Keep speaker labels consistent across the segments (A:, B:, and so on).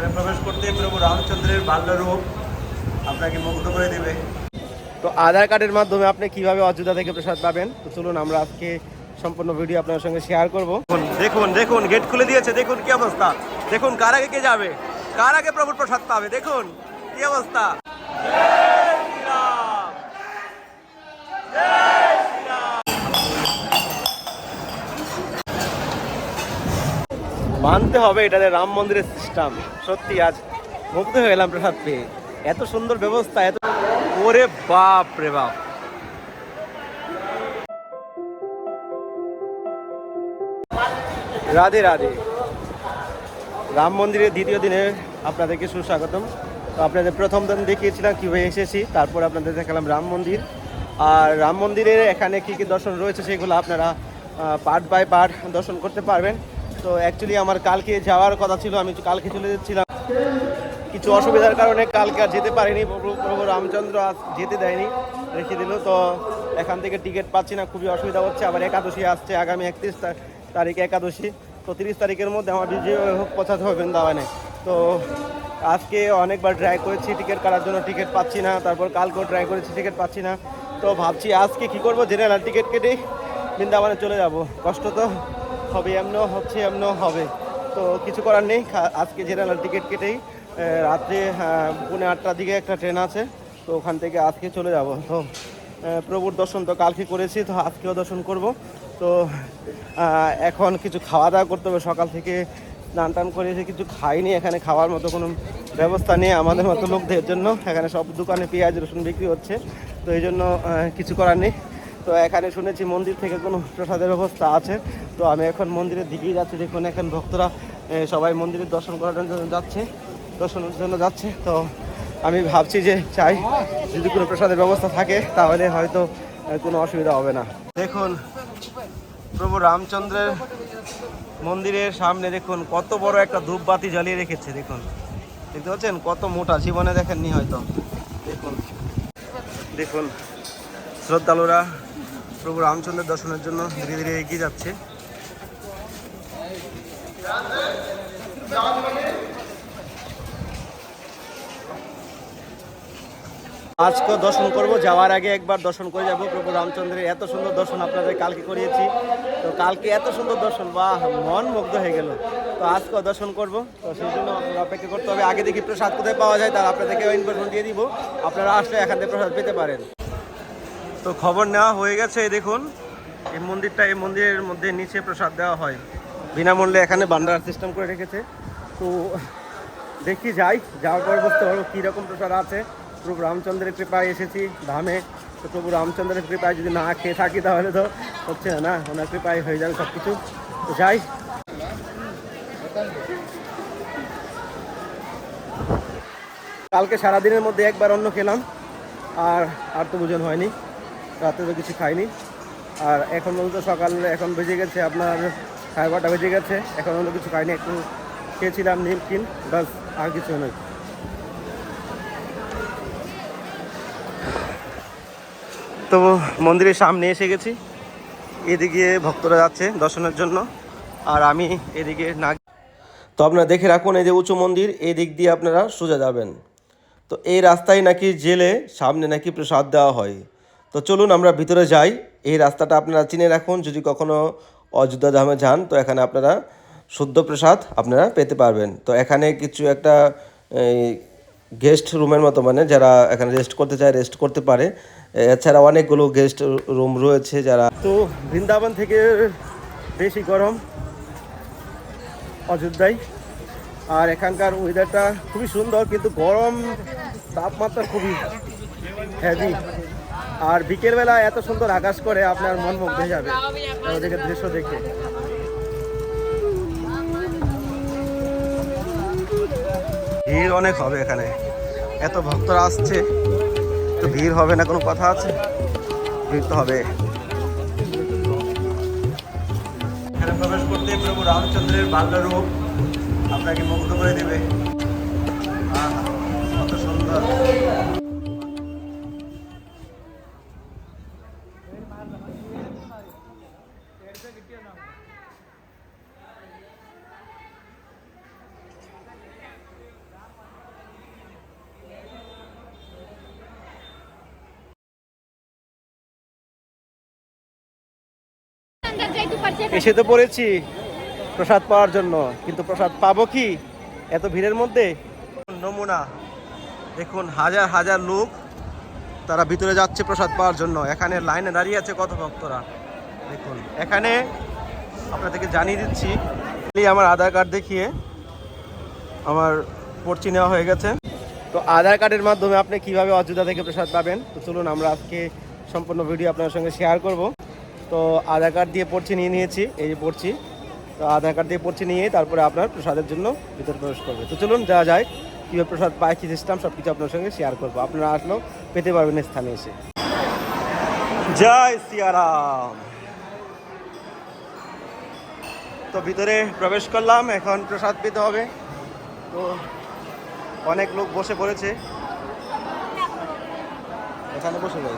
A: এখানে প্রবেশ করতে প্রভু রামচন্দ্রের বাল্যরূপ আপনাকে মুগ্ধ করে দেবে। তো আধার কার্ডের মাধ্যমে আপনি কীভাবে অযোধ্যা থেকে প্রসাদ পাবেন? তো চলুন আমরা আজকে সম্পূর্ণ ভিডিও আপনার সঙ্গে শেয়ার করব। দেখুন দেখুন গেট খুলে দিয়েছে দেখুন কি অবস্থা। দেখুন কার আগে কে যাবে? কার আগে প্রভুর প্রসাদ পাবে? দেখুন কি অবস্থা। মানতে হবে এটাতে রাম মন্দিরের সিস্টেম সত্যি, আজ মুগ্ধ হয়ে গেলাম প্রসাদ পেয়ে এত সুন্দর ব্যবস্থা, এত ওরে বাপ রে বাপ। রাধে রাধে। রাম মন্দিরের দ্বিতীয় দিনে আপনাদেরকে সুস্বাগতম। তো আপনাদের প্রথম দিন দেখিয়েছিলাম কীভাবে এসেছি, তারপর আপনাদের দেখালাম রাম মন্দির। আর রাম মন্দিরের এখানে কী কী দর্শন রয়েছে, সেগুলো আপনারা পার্ট বাই পার্ট দর্শন করতে পারবেন। তো অ্যাকচুয়ালি আমার কালকে যাওয়ার কথা ছিল, আমি কালকে চলে যাচ্ছিলাম। কিছু অসুবিধার কারণে কালকে আর যেতে পারিনি, প্রভু রামচন্দ্র আজ যেতে দেয়নি, রেখে দিল। তো এখান থেকে টিকিট পাচ্ছি না, খুবই অসুবিধা হচ্ছে। আবার একাদশী আসছে আগামী একত্রিশ তারিখ একাদশী। তো তিরিশ তারিখের মধ্যে আমার বিজয় হোক পৌঁছাতে হবে বৃন্দাবনে। তো আজকে অনেকবার ট্রাই করেছি টিকিট কাটার জন্য, টিকিট পাচ্ছি না। তারপর কালকেও ট্রাই করেছি, টিকিট পাচ্ছি না। তো ভাবছি আজকে কি করব? জেনারেল টিকিট কেটেই বৃন্দাবনে চলে যাব। কষ্ট তো। হবে, এমনও হচ্ছে, এমনও হবে। তো কিছু করার নেই আজকে জেনারেল টিকিট কেটেই রাত্রে পৌনে আটটার দিকে একটা ট্রেন আছে, তো ওখান থেকে আজকে চলে যাব। তো প্রভুর দর্শন তো কালকে করেছি, তো আজকেও দর্শন করব। তো এখন কিছু খাওয়া দাওয়া করতে হবে, সকাল থেকে স্নান টান করে এসে কিছু খাইনি, এখানে খাওয়ার মতো কোনো ব্যবস্থা নেই আমাদের মতো লোকদের জন্য। এখানে সব দোকানে পেঁয়াজ, রসুন বিক্রি হচ্ছে, তো এই জন্য কিছু করার নেই। তো এখানে শুনেছি মন্দির থেকে কোনো প্রসাদের ব্যবস্থা আছে। তো আমি এখন মন্দিরের দিকেই যাচ্ছি। দেখুন, এখন ভক্তরা সবাই মন্দিরের দর্শন করার জন্য যাচ্ছে, দর্শনের জন্য যাচ্ছে। তো আমি ভাবছি যে চাই, যদি কোনো প্রসাদের ব্যবস্থা থাকে, তাহলে হয়তো কোনো অসুবিধা হবে না। দেখুন, প্রভু রামচন্দ্রের মন্দিরের সামনে দেখুন, কত বড় একটা ধূপবাতি জ্বালিয়ে রেখেছে। দেখুন, দেখতে পাচ্ছেন? কত মোটা, জীবনে দেখেননি হয়তো। দেখুন দেখুন, শ্রদ্ধালুরা প্রভু রামচন্দ্রের দর্শনের জন্য ধীরে ধীরে এগিয়ে যাচ্ছে। আজকে দর্শন করব, যাওয়ার আগে একবার দর্শন করে যাব। প্রভু রামচন্দ্রের এত সুন্দর দর্শন আপনাদের কালকে করিয়েছি। তো কালকে এত সুন্দর দর্শন, বাহ, মন মুগ্ধ হয়ে গেল। তো আজকেও দর্শন করব। তো সেই জন্য অপেক্ষা করতে হবে। আগে দেখি প্রসাদ কোথায় পাওয়া যায়, তার আপনাদেরকে ইনফরমেশন দিয়ে দিব। আপনারা আসলে এখান থেকে প্রসাদ পেতে পারেন। তো খবর নেওয়া হয়ে গেছে দেখুন। এই মন্দিরটা, এই মন্দিরের মধ্যে নিচে প্রসাদ দেওয়া হয়। বিনামূল্যে এখানে বান্ডার সিস্টেম করে রেখেছে। তো দেখি যাই, যাওয়ার পর বুঝতে পারব কীরকম প্রসাদ আছে। প্রভু রামচন্দ্রের কৃপায় এসেছি ধামে। তো প্রভু রামচন্দ্রের কৃপায় যদি না খেয়ে থাকি তাহলে তো হচ্ছে না ওনার কৃপায় হয়ে যাবে সব কিছু তো যাই। কালকে সারাদিনের মধ্যে একবার অন্য খেলাম, আর আর তো বুঝন হয়নি। রাতে তো কিছু খাইনি। আর এখন পর্যন্ত সকাল, এখন বেজে গেছে আপনার সাড়ে বারোটা বেজে গেছে। এখন পর্যন্ত কিছু খাইনি, একটু খেয়েছিলাম নিমকিন বাস আর কিছু নয় তো মন্দিরের সামনে এসে গেছি। এদিকে ভক্তরা যাচ্ছে দর্শনের জন্য, আর আমি এদিকে না তো আপনারা দেখে রাখুন, এই যে উঁচু মন্দির, এই দিক দিয়ে আপনারা সোজা যাবেন। তো এই রাস্তায় নাকি জেলে সামনে নাকি প্রসাদ দেওয়া হয়। তো চলুন আমরা ভিতরে যাই। এই রাস্তাটা আপনারা চিনে রাখুন, যদি কখনো অযোধ্যা ধামে যান, তো এখানে আপনারা শুদ্ধ প্রসাদ আপনারা পেতে পারবেন। তো এখানে কিছু একটা গেস্ট রুমের মতো মানে যারা এখানে রেস্ট করতে চায় রেস্ট করতে পারে। এছাড়া অনেকগুলো গেস্ট রুম রয়েছে যারা তো বৃন্দাবন থেকে বেশি গরম অযোধ্যায়। আর এখানকার ওয়েদারটা খুবই সুন্দর, কিন্তু গরম তাপমাত্রা খুবই হেভি আর বিকেলবেলা এত সুন্দর আকাশ করে আপনার মন মুগ্ধ যাবে। ওদিকে দৃশ্য দেখে। ভিড় অনেক হবে এখানে। এত ভক্তরা আসছে, তো ভিড় হবে না, কোনো কথা আছে? ভিড় তো হবে। এখানে প্রবেশ করতে প্রভু রামচন্দ্রের বাল্যরূপ আপনাকে মুগ্ধ করে দেবে। কত সুন্দর। এসে তো পড়েছি প্রসাদ পাওয়ার জন্য। কিন্তু প্রসাদ পাবো কি? এত ভিড়ের মধ্যে? নমুনা। দেখুন, হাজার হাজার লোক তারা ভিতরে যাচ্ছে প্রসাদ পাওয়ার জন্য। এখানে লাইনে দাঁড়িয়ে আছে কত ভক্তরা? দেখুন, এখানে আপনাদেরকে জানিয়ে দিচ্ছি আমার আধার কার্ড দেখিয়ে আমার পর্চি নেওয়া হয়ে গেছে। তো আধার কার্ডের মাধ্যমে আপনি কীভাবে অযোধ্যা থেকে প্রসাদ পাবেন? তো চলুন, আমরা আজকে সম্পূর্ণ ভিডিও আপনার সঙ্গে শেয়ার করব। তো আধার কার্ড দিয়ে পড়ছি নিয়ে নিয়েছি, এই যে পড়ছি। তো আধার কার্ড দিয়ে পড়ছি নিয়ে তারপরে আপনার প্রসাদের জন্য ভিতরে প্রবেশ করবে। তো চলুন, যা যায়, কীভাবে প্রসাদ পায়, কী সিস্টেম সব কিছু আপনার সঙ্গে শেয়ার করব। আপনারা আসলেও পেতে পারবেন স্থানে এসে। জয় সিয়ারাম। তো ভিতরে প্রবেশ করলাম, এখন প্রসাদ পেতে হবে। তো অনেক লোক বসে পড়েছে। এখানে বসে যাই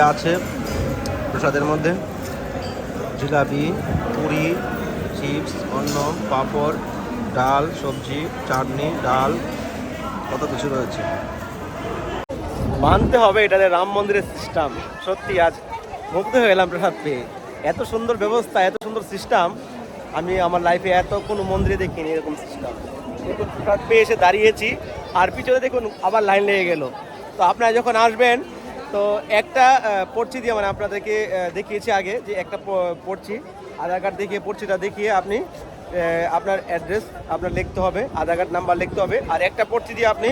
A: কী কী আছে প্রসাদের মধ্যে। জিলাপি, পুরি, চিপস, অন্ন, পাঁপড়, ডাল, সবজি, চাটনি, ডাল, কত কিছু রয়েছে। মানতে হবে এটাতে রাম মন্দিরের সিস্টেম সত্যি আজ মুগ্ধ হয়ে গেলাম প্রসাদ পেয়ে। এত সুন্দর ব্যবস্থা, এত সুন্দর সিস্টেম আমি আমার লাইফে এত কোনো মন্দিরে দেখিনি এরকম সিস্টেম দেখুন, প্রসাদ পেয়ে এসে দাঁড়িয়েছি। আর পিছনে দেখুন আবার লাইন লেগে গেল। তো আপনারা যখন আসবেন তো একটা পর্চি দিয়ে মানে আপনাদেরকে দেখিয়েছি আগে যে একটা প- পর্চি আধার কার্ড দেখিয়ে পর্চিটা দেখিয়ে আপনি আপনার অ্যাড্রেস আপনার লিখতে হবে, আধার কার্ড নাম্বার লিখতে হবে। আর একটা পর্চি দিয়ে আপনি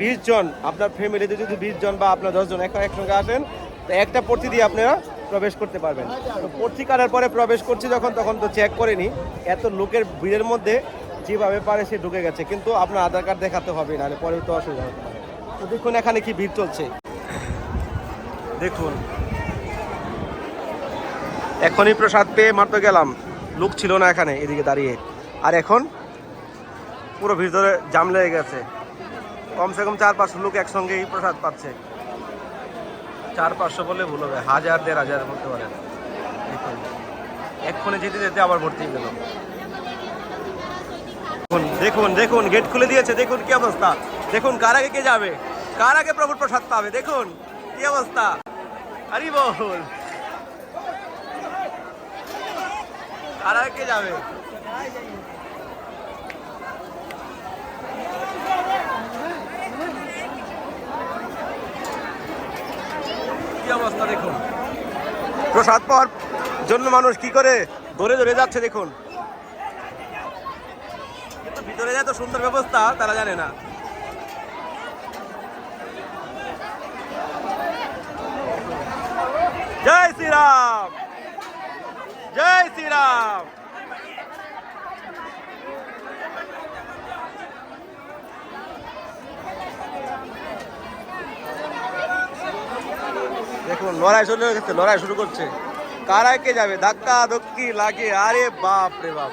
A: বিশ জন, আপনার ফ্যামিলিতে যদি বিশ জন বা আপনার দশজন এক, একসঙ্গে আসেন, তো একটা পর্চি দিয়ে আপনারা প্রবেশ করতে পারবেন। তো পর্চি কাটার পরে প্রবেশ করছি যখন, তখন তো চেক করেনি। এত লোকের ভিড়ের মধ্যে যেভাবে পারে সে ঢুকে গেছে। কিন্তু আপনার আধার কার্ড দেখাতে হবে, নাহলে পরে তো অসুবিধা তো দেখুন এখানে কি ভিড় চলছে। দেখুন। এখনই প্রসাদ পেয়ে মাত্র গেলাম। লোক ছিল না এখানে, এদিকে দাঁড়িয়ে। আর এখন পুরো ভিতরে জাম লেগে গেছে। কমসে কম চার পাঁচশো লোক একসঙ্গেই প্রসাদ পাচ্ছে। চার পাঁচশো বলে ভুল হবে, হাজার, দেড় হাজার পারেন। দেখুন এক্ষণে যেতে যেতে আবার ভর্তি গেল। দেখুন দেখুন দেখুন, গেট খুলে দিয়েছে, দেখুন কি অবস্থা। দেখুন কার আগে কে যাবে, কার আগে প্রভুর প্রসাদ পাবে, দেখুন কি অবস্থা। আরে বল আগে কে যাবে? কি অবস্থা দেখুন? প্রসাদ পাওয়ার জন্য মানুষ কি করে? ধরে ধরে যাচ্ছে দেখুন। ভিতরে এত সুন্দর ব্যবস্থা তারা জানে না। জয় শ্রীরাম। জয় শ্রীরাম। দেখুন, লড়াই শুরু হয়ে গেছে, লড়াই শুরু করছে। কারা কে যাবে? ধাক্কা, ধক্কি লাগে, আরে বাপ রে বাপ।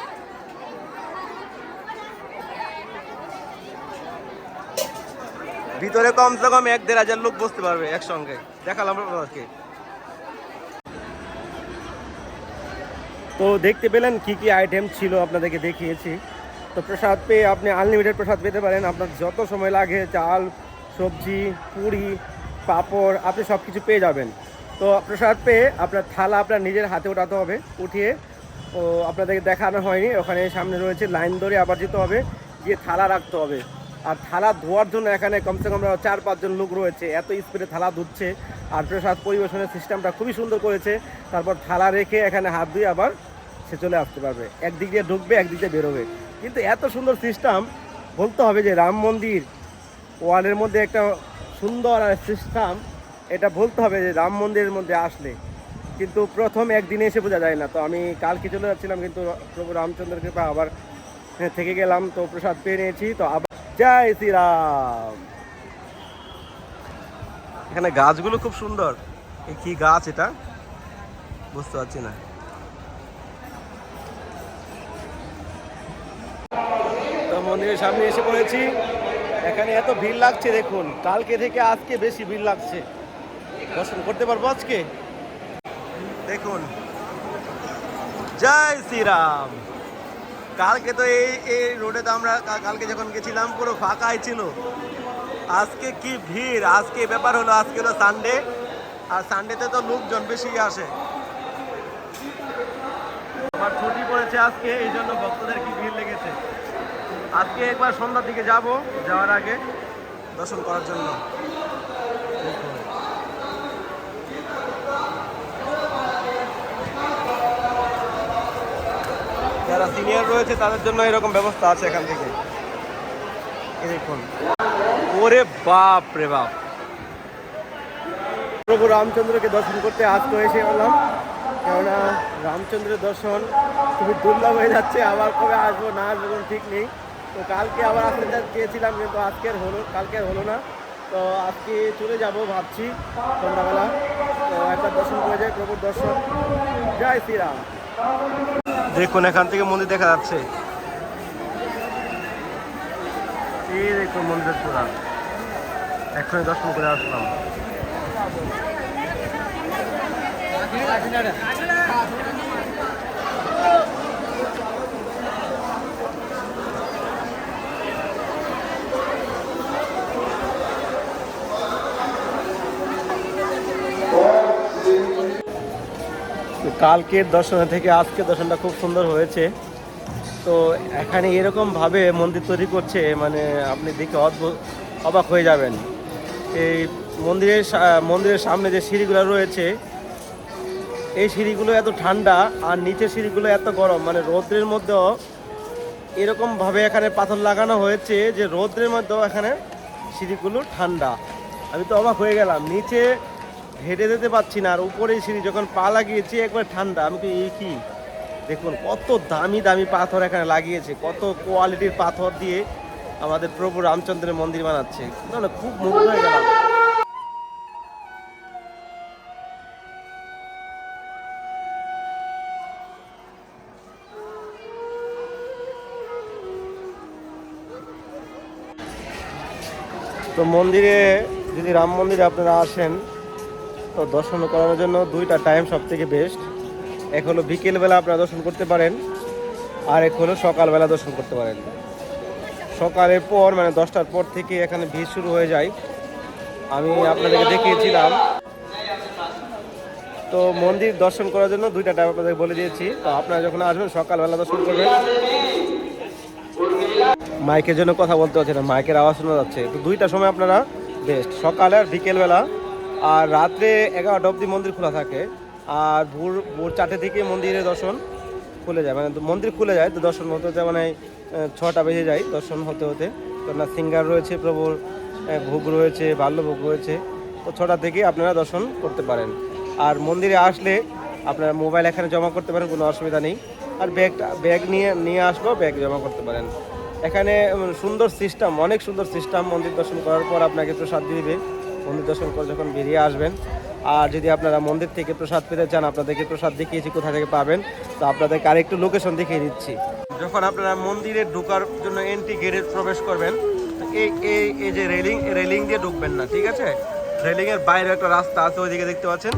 A: ভিতরে কমসে কম এক দেড় হাজার লোক বসতে পারবে একসঙ্গে। দেখালাম আপনাদেরকে। তো দেখতে পেলেন কি কি আইটেম ছিল আপনাদেরকে দেখিয়েছি। তো প্রসাদ পেয়ে আপনি আনলিমিটেড প্রসাদ পেতে পারেন। আপনার যত সময় লাগে, চাল, সবজি, পুরি, পাঁপড়, আপনি সব কিছু পেয়ে যাবেন। তো প্রসাদ পেয়ে আপনার থালা আপনার নিজের হাতে ওঠাতে হবে। উঠিয়ে ও আপনাদেরকে দেখানো হয়নি। ওখানে সামনে রয়েছে লাইন ধরে আবার যেতে হবে। গিয়ে থালা রাখতে হবে। আর থালা ধোয়ার জন্য এখানে কমসে কম চার পাঁচজন লোক রয়েছে। এত স্পিডে থালা ধুচ্ছে। আর প্রসাদ পরিবেশনের সিস্টেমটা খুবই সুন্দর করেছে। তারপর থালা রেখে এখানে হাত ধুয়ে আবার সে চলে আসতে পারবে। একদিক দিয়ে ঢুকবে, একদিক দিয়ে বেরোবে। কিন্তু এত সুন্দর সিস্টেম বলতে হবে যে রাম মন্দির ওয়ালের মধ্যে একটা সুন্দর আর সিস্টেম এটা বলতে হবে যে রাম মন্দিরের মধ্যে আসলে। কিন্তু প্রথম একদিনে এসে বোঝা যায় না। তো আমি কালকে চলে যাচ্ছিলাম, কিন্তু প্রভু রামচন্দ্র কৃপা আবার থেকে গেলাম, তো প্রসাদ পেয়ে নিয়েছি, তো আবার জয় শ্রীরাম। এখানে গাছগুলো খুব সুন্দর। কি গাছ এটা? বুঝতে পারছি না। মন্দিরের সামনে এসে পড়েছি। এখানে এত ভিড় লাগছে, দেখুন। কালকে থেকে আজকে বেশি ভিড় লাগছে। দর্শন করতে পারব আজকে? দেখুন। জয় শ্রীরাম। কালকে তো এই এই রোডে তো আমরা কালকে যখন গেছিলাম, পুরো ফাঁকাই ছিল। আজকে কি ভিড়? আজকে ব্যাপার হলো, আজকে হলো সানডে আর সানডেতে তো লোকজন বেশি আসে। আমার ছুটি পড়েছে আজকে, এই জন্য ভক্তদের কি ভিড় লেগেছে? আজকে একবার সন্ধ্যার দিকে যাব, যাওয়ার আগে দর্শন করার জন্য। যারা সিনিয়র রয়েছে, তাদের জন্য এরকম ব্যবস্থা আছে এখান থেকে। দেখুন। ওরে বাপ রে বাপ। প্রভু রামচন্দ্রকে দর্শন করতে আজ তো এসে গেলাম। কেননা রামচন্দ্রের দর্শন খুবই দুর্লভ হয়ে যাচ্ছে। আবার কবে আসব, না আসব ঠিক নেই। তো কালকে আবার আসতে চেয়েছিলাম, কিন্তু আজকের হলো কালকের হলো না। তো আজকে চলে যাব ভাবছি সন্ধ্যাবেলা। তো একবার দর্শন করে যাই প্রভুর দর্শন। জয় শ্রীরাম। দেখুন, এখান থেকে মন্দির দেখা যাচ্ছে। এই দেখুন মন্দিরের চূড়া। এক্ষুনি দর্শন করে আসলাম। তো কালকের দর্শন থেকে আজকের দর্শনটা খুব সুন্দর হয়েছে। তো এখানে এরকম ভাবে মন্দির তৈরি করছে মানে আপনি দেখে অদ্ভুত অবাক হয়ে যাবেন। এই মন্দিরের মন্দিরের সামনে যে সিঁড়িগুলো রয়েছে, এই সিঁড়িগুলো এত ঠান্ডা আর নিচের সিঁড়িগুলো এত গরম মানে রৌদ্রের মধ্যেও এরকমভাবে এখানে পাথর লাগানো হয়েছে যে রৌদ্রের মধ্যেও এখানে সিঁড়িগুলো ঠান্ডা। আমি তো অবাক হয়ে গেলাম, নিচে হেঁটে যেতে পারছি না, আর উপরে সিঁড়ি যখন পা লাগিয়েছি, একবার ঠান্ডা। আমি তো এই কি? দেখুন, কত দামি দামি পাথর এখানে লাগিয়েছে, কত কোয়ালিটির পাথর দিয়ে আমাদের প্রভু রামচন্দ্রের মন্দির বানাচ্ছে। না না, খুব মুগ্ধ হয়ে গেলাম। তো মন্দিরে যদি রাম মন্দিরে আপনারা আসেন তো দর্শন করার জন্য দুইটা টাইম সব থেকে বেস্ট এক হলো বিকেলবেলা আপনারা দর্শন করতে পারেন, আর এক হলো সকালবেলা দর্শন করতে পারেন। সকালের পর মানে দশটার পর থেকে এখানে ভিড় শুরু হয়ে যায়। আমি আপনাদেরকে দেখিয়েছিলাম। তো মন্দির দর্শন করার জন্য দুইটা টাইম আপনাদের বলে দিয়েছি। তো আপনারা যখন আসবেন, সকালবেলা দর্শন করবেন। মাইকের জন্য কথা বলতে হচ্ছে না, মাইকের আওয়াজ শোনা যাচ্ছে। তো দুইটা সময় আপনারা বেস্ট সকালে আর বিকেলবেলা। আর রাত্রে এগারোটা অবধি মন্দির খোলা থাকে। আর ভোর ভোর চারটে থেকে মন্দিরে দর্শন খুলে যায়। মানে মন্দির খুলে যায়, তো দর্শন হতে হতে মানে ছটা বেজে যায় দর্শন হতে হতে। কেননা সিঙ্গার রয়েছে প্রভুর ভোগ রয়েছে, বাল্যভোগ রয়েছে। তো ছটা থেকে আপনারা দর্শন করতে পারেন। আর মন্দিরে আসলে আপনারা মোবাইল এখানে জমা করতে পারেন, কোনো অসুবিধা নেই। আর ব্যাগটা ব্যাগ নিয়ে নিয়ে আসলেও ব্যাগ জমা করতে পারেন। এখানে সুন্দর সিস্টেম, অনেক সুন্দর সিস্টেম মন্দির দর্শন করার পর আপনাকে প্রসাদ দিয়ে দিবে। মন্দির দর্শন করে যখন বেরিয়ে আসবেন, আর যদি আপনারা মন্দির থেকে প্রসাদ পেতে চান, আপনাদেরকে প্রসাদ দেখিয়েছি, কোথা থেকে পাবেন, তো আপনাদেরকে আরেকটু লোকেশন দেখিয়ে দিচ্ছি। যখন আপনারা মন্দিরে ঢোকার জন্য এন্ট্রি গেটে প্রবেশ করবেন এই এই এই যে রেলিং রেলিং দিয়ে ঢুকবেন না, ঠিক আছে? রেলিং এর বাইরে একটা রাস্তা আছে, ওইদিকে দেখতে পাচ্ছেন?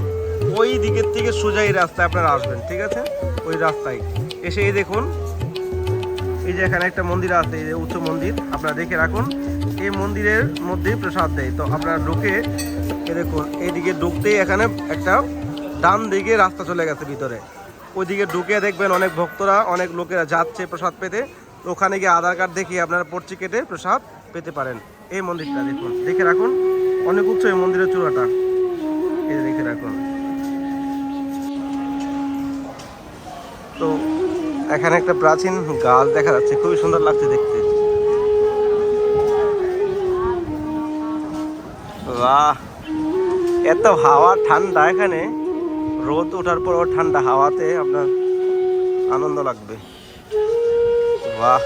A: ওই দিকের থেকে সোজা এই রাস্তায় আপনারা আসবেন, ঠিক আছে? ওই রাস্তায়। এসে এই দেখুন এই যে এখানে একটা মন্দির আছে, এই যে উচ্চ মন্দির, আপনারা দেখে রাখুন। এই মন্দিরের মধ্যেই প্রসাদ দেয়। তো আপনারা ঢুকে দেখুন, এইদিকে ঢুকতেই এখানে একটা ডান দিকে রাস্তা চলে গেছে ভিতরে। ওইদিকে ঢুকে দেখবেন অনেক ভক্তরা, অনেক লোকেরা যাচ্ছে প্রসাদ পেতে। ওখানে গিয়ে আধার কার্ড দেখিয়ে আপনারা পর্চি কেটে প্রসাদ পেতে পারেন। এই মন্দিরটা দেখুন, দেখে রাখুন। অনেক উচ্চ এই মন্দিরের চূড়াটা। এই দেখে রাখুন। তো এখানে একটা প্রাচীন গাছ দেখা যাচ্ছে, খুবই সুন্দর লাগছে দেখতে। বাহ! এত হাওয়া, ঠান্ডা এখানে। রোদ ওঠার পরও ঠান্ডা হাওয়াতে আপনার আনন্দ লাগবে। বাহ!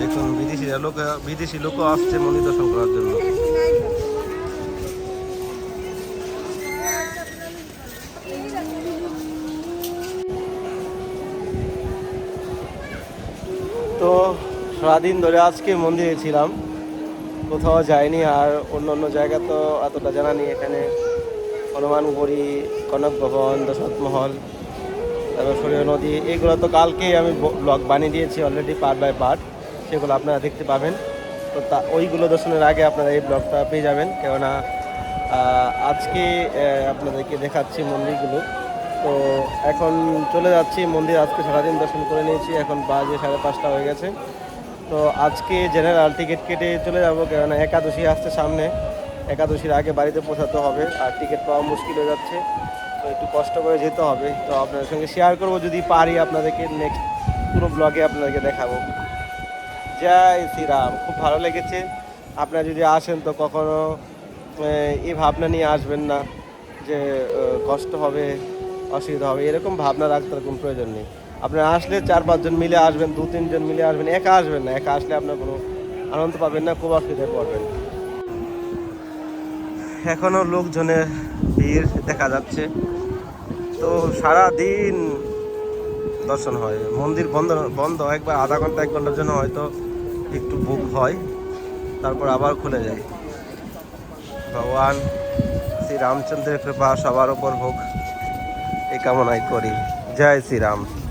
A: দেখুন, বিদেশিরা লোক বিদেশি লোকও আসছে মন্দির দর্শন করার জন্য। তো সারাদিন ধরে আজকে মন্দিরে ছিলাম। কোথাও যাইনি আর অন্য অন্য জায়গা তো এতটা জানা নেই। এখানে হনুমানগড়ি কনক ভবন, দশরথ মহল, তারপর সরিয়া নদী, এগুলো তো কালকেই আমি ব্লগ বানিয়ে দিয়েছি অলরেডি পার্ট বাই পার্ট সেগুলো আপনারা দেখতে পাবেন। তো তা, ওইগুলো দর্শনের আগে আপনারা এই ব্লগটা পেয়ে যাবেন। কেননা আজকে আপনাদেরকে দেখাচ্ছি মন্দিরগুলো। তো এখন চলে যাচ্ছি, মন্দির আজকে সারাদিন দর্শন করে নিয়েছি, এখন বাজে সাড়ে পাঁচটা হয়ে গেছে। তো আজকে জেনারেল টিকিট কেটে চলে যাব, কেননা একাদশী আসছে সামনে। একাদশীর আগে বাড়িতে পৌঁছাতে হবে, আর টিকিট পাওয়া মুশকিল হয়ে যাচ্ছে। তো একটু কষ্ট করে যেতে হবে। তো আপনাদের সঙ্গে শেয়ার করব, যদি পারি আপনাদেরকে নেক্সট পুরো ব্লগে আপনাদেরকে দেখাবো। জয় শ্রীরাম, খুব ভালো লেগেছে। আপনারা যদি আসেন তো কখনো এই ভাবনা নিয়ে আসবেন না যে কষ্ট হবে। অসুবিধা হবে। এরকম ভাবনা রাখতে কোনো প্রয়োজন নেই। আপনারা আসলে চার পাঁচজন মিলে আসবেন, দু তিনজন মিলে আসবেন, একা আসবেন না। একা আসলে আপনার কোনো আনন্দ পাবেন না খুব অসুবিধায় পড়বেন। এখনও লোকজনের ভিড় দেখা যাচ্ছে। তো সারা দিন দর্শন হয়। মন্দির বন্ধ বন্ধ। একবার আধা ঘণ্টা, এক ঘণ্টার জন্য হয়তো একটু বুক হয়। তারপর আবার খুলে যায়। ভগবান শ্রী রামচন্দ্রের কৃপা সবার ওপর হোক। কামনাই করি। জয় শ্রীরাম।